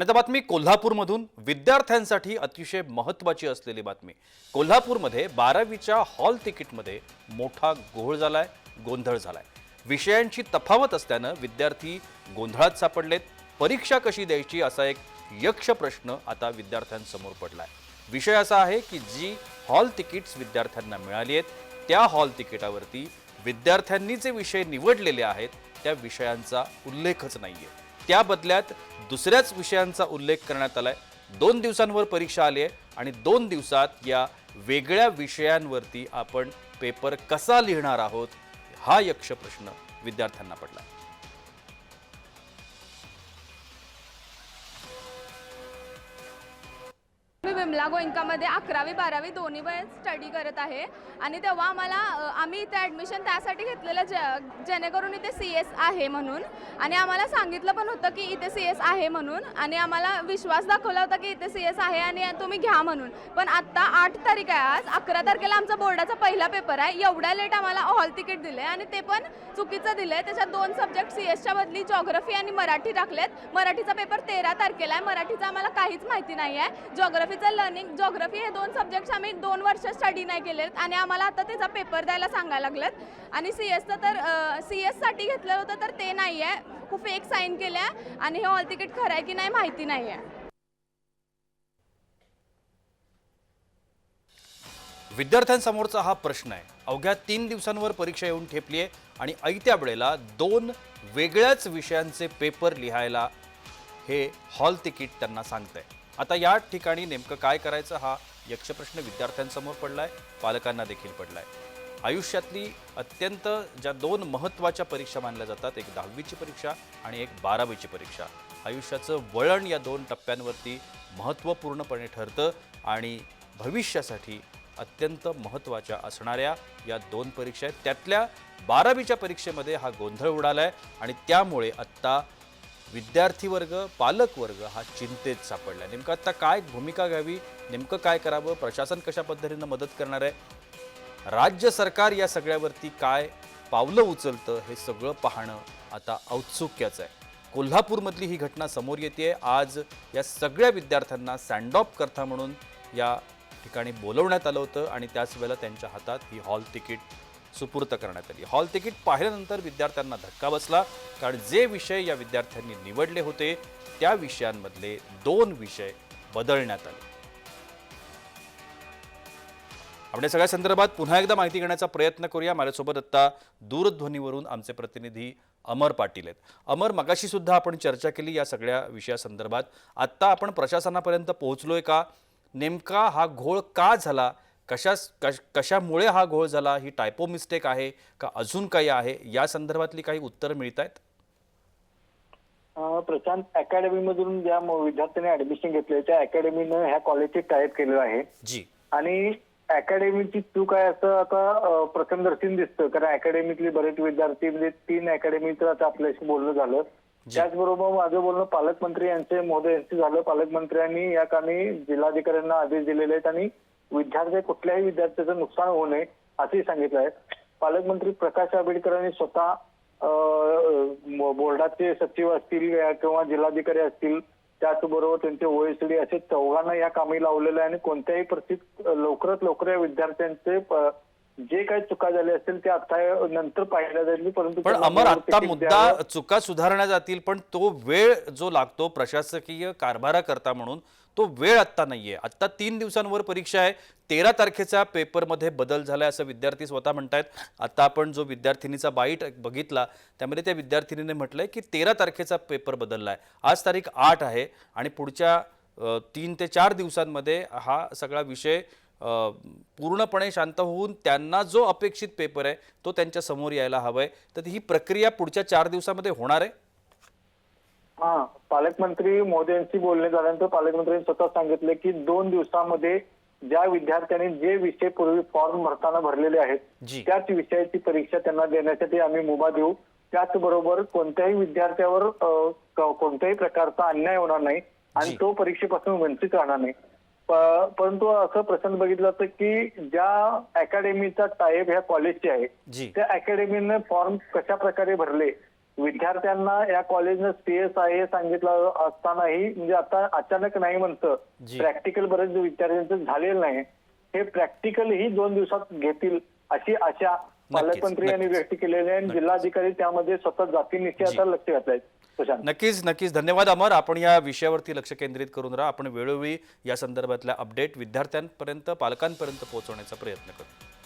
आणि आता बातमी कोल्हापूरमधून. विद्यार्थ्यांसाठी अतिशय महत्त्वाची असलेली बातमी. कोल्हापूरमध्ये बारावीच्या हॉल तिकीटमध्ये मोठा घोळ झालाय गोंधळ झालाय. विषयांची तफावत असल्यानं विद्यार्थी गोंधळात सापडलेत. परीक्षा कशी द्यायची असा एक यक्ष प्रश्न आता विद्यार्थ्यांसमोर पडलाय. विषय असा आहे की जी हॉल तिकीट्स विद्यार्थ्यांना मिळाली आहेत त्या हॉल तिकिटावरती विद्यार्थ्यांनी जे विषय निवडलेले आहेत त्या विषयांचा उल्लेखच नाहीये. त्या बदल्यात दुसऱ्याच विषयांचा उल्लेख करण्यात आलाय. दोन दिवसांवर परीक्षा आली आहे आणि दोन दिवसात या वेगळ्या विषयांवरती आपण पेपर कसा लिहिणार आहोत हा यक्ष प्रश्न विद्यार्थ्यांना पडला कमला गोयंकामध्ये अकरावी बारावी दोन्ही वेळेस स्टडी करत आहे. आणि तेव्हा आम्हाला आम्ही इथे ॲडमिशन त्यासाठी घेतलेलं जे जेणेकरून इथे सी एस आहे म्हणून. आणि आम्हाला सांगितलं पण होतं की इथे सी एस आहे म्हणून. आणि आम्हाला विश्वास दाखवला होता की इथे सी एस आहे आणि तुम्ही घ्या म्हणून. पण आत्ता आठ तारीख आहे आज. अकरा तारखेला आमचा बोर्डाचा पहिला पेपर आहे. एवढ्या लेट आम्हाला हॉल तिकीट दिलं आहे आणि ते पण चुकीचं दिलं. आहे त्याच्यात दोन सब्जेक्ट सी एसच्या बदली जॉग्रफी आणि मराठी टाकलेत. मराठीचा पेपर तेरा तारखेला आहे. मराठीचा आम्हाला काहीच माहिती नाही आहे जॉग्रफीचं लर्निंग जॉग्रफी हे दोन सब्जेक्ट्स आम्ही दोन वर्ष स्टडी नाही केलेत. आणि आम्हाला आता त्याचा पेपर द्यायला सांगायला लागलेत. आणि सी एसचं तर सी एससाठी घेतलं होतं तर ते नाही आहे खूप फेक साईन केल्या. आणि हे हॉल तिकीट खरं आहे की नाही माहिती नाही आहे विद्यार्थ्यांसमोरचा हा प्रश्न आहे. अवघ्या तीन दिवसांवर परीक्षा येऊन ठेपली आहे आणि ऐत्या वेळेला दोन वेगळ्याच विषयांचे पेपर लिहायला हे हॉल तिकीट त्यांना सांगतंय. आता या ठिकाणी नेमकं काय करायचं हा यक्षप्रश्न विद्यार्थ्यांसमोर पडलाय पालकांना देखील पडलाय. आयुष्यातली अत्यंत ज्या दोन महत्त्वाच्या परीक्षा मानल्या जातात एक दहावीची परीक्षा आणि एक बारावीची परीक्षा आयुष्याचं वळण या दोन टप्प्यांवरती महत्त्वपूर्णपणे ठरतं आणि भविष्यासाठी अत्यंत महत्त्वाच्या असणाऱ्या या दोन परीक्षा आहेत. त्यातल्या बारावीच्या परीक्षेमध्ये हा गोंधळ उडाला आहे आणि त्यामुळे आत्ता विद्यार्थी वर्ग पालक वर्ग हा चिंतेत सापडला. आहे नेमकं आत्ता काय भूमिका घ्यावी? नेमकं काय करावं? प्रशासन कशा पद्धतीनं मदत करणार आहे? राज्य सरकार या सगळ्यावरती काय पावलं उचलतं हे सगळं पाहणं आता औत्सुक्याचं आहे. कोल्हापूरमधली ही घटना समोर येते. आज या सगळ्या विद्यार्थ्यांना सँडऑफ करता म्हणून या ठिकाणी बोलवण्यात आलं होतं आणि त्याच वेळेला त्यांच्या हातात ही हॉल तिकीट सुपूर्त करण्यात आली. हॉल तिकीट पाहिल्यानंतर विद्यार्थ्यांना धक्का बसला कारण जे विषय या विद्यार्थ्यांनी निवडले होते त्या विषयांमधले दोन विषय बदलण्यात आले. आपण या सगळ्या संदर्भात पुन्हा एकदा माहिती घेण्याचा प्रयत्न करूया. माझ्यासोबत आत्ता दूरध्वनीवरून आमचे प्रतिनिधी अमर पाटील आहेत. अमर मगाशी सुद्धा आपण चर्चा केली या सगळ्या विषयासंदर्भात. आत्ता आपण प्रशासनापर्यंत पोहोचलोय का? नेमका हा घोळ का झाला? कशा कश- कशामुळे हा घोळ झाला? ही टायपो मिस्टेक आहे का अजून काही आहे? या संदर्भातली काही उत्तरं मिळत आहेत प्रशांत अकॅडमी मधून ज्या विद्यार्थ्यांनी ऍडमिशन घेतले त्या अकॅडमीनं ह्या कॉलेजचे टाईप केलेलं आहे. जी. आणि अकॅडमीची चूक आहे असं आता अं, प्रथमदर्शी दिसतं. कारण अकॅडमीतले बरेच विद्यार्थी म्हणजे तीन अकॅडमीचं आता आपल्याशी बोलणं झालं. त्याचबरोबर माझं बोलणं पालकमंत्री यांचे महोदय यांचे झालं. पालकमंत्र्यांनी या कामी जिल्हाधिकाऱ्यांना आदेश दिलेले आहेत आणि विद्यार्थी कुठल्याही विद्यार्थ्याचं नुकसान होऊ नये असंही सांगितलं आहे. पालकमंत्री प्रकाश आंबेडकरांनी स्वतः बोर्डाचे सचिव असतील किंवा जिल्हाधिकारी असतील त्याचबरोबर त्यांचे ओएसडी असे चौघांना या कामी लावलेलं आहे आणि कोणत्याही परिस्थितीत लवकरात लवकर या विद्यार्थ्यांचे जे काही चुका झाल्या असतील त्या आता नंतर पाहिल्या जाईल परंतु पण अमर तिकीट मुद्दा. चुका सुधारण्यात जातील पण तो वेळ जो लागतो प्रशासकीय कारभारा करता म्हणून तो वेळ आत्ता नाहीये. आत्ता तीन दिवसांवर परीक्षा आहे. तेरा तारखेच्या पेपरमध्ये बदल झालाय असं विद्यार्थी स्वतः म्हणतायत. आता आपण जो विद्यार्थिनीचा बाईट बघितला त्यामध्ये त्या विद्यार्थिनीने म्हटलंय की तेरा तारखेचा पेपर बदललाय. आज तारीख आठ आहे आणि पुढच्या तीन ते चार दिवसांमध्ये हा सगळा विषय पूर्णपणे शांत होऊन त्यांना जो अपेक्षित पेपर आहे तो त्यांच्यासमोर यायला हवाय. तर ही प्रक्रिया पुढच्या चार दिवसामध्ये होणार आहे? हा पालकमंत्री मोदींशी बोलणे झाल्यानंतर पालकमंत्र्यांनी स्वतः सांगितले की दोन दिवसामध्ये ज्या विद्यार्थ्यांनी जे विषय पूर्वी फॉर्म भरताना भरलेले आहेत जी. त्याच विषयाची परीक्षा त्यांना देण्यासाठी आम्ही मुभा देऊ. त्याचबरोबर कोणत्याही विद्यार्थ्यावर कोणत्याही प्रकारचा अन्याय होणार नाही आणि. तो परीक्षेपासून वंचित राहणार नाही. परंतु असं प्रसंग बघितलं तर की ज्या अकॅडमीचा टाईप ह्या कॉलेजची आहे त्या अकॅडमीने फॉर्म कशा प्रकारे भरले? विद्यार्थ्यांना या कॉलेजनं सीएस ए सांगितलं असतानाही म्हणजे आता अचानक नाही म्हणतं. प्रॅक्टिकल बरेच विद्यार्थ्यांचं झालेलं नाही. हे प्रॅक्टिकल ही दोन दिवसात घेतील अशी आशा पालकमंत्री यांनी. व्यक्त केलेली आहे आणि जिल्हाधिकारी त्यामध्ये स्वतः जातीनिश्चयाचा लक्ष घातलाय. नक्कीच नक्कीच. धन्यवाद अमर. आपण या विषयावरती लक्ष केंद्रित करून राहा. आपण वेळोवेळी या संदर्भातल्या अपडेट विद्यार्थ्यांपर्यंत पालकांपर्यंत पोहोचवण्याचा प्रयत्न करू.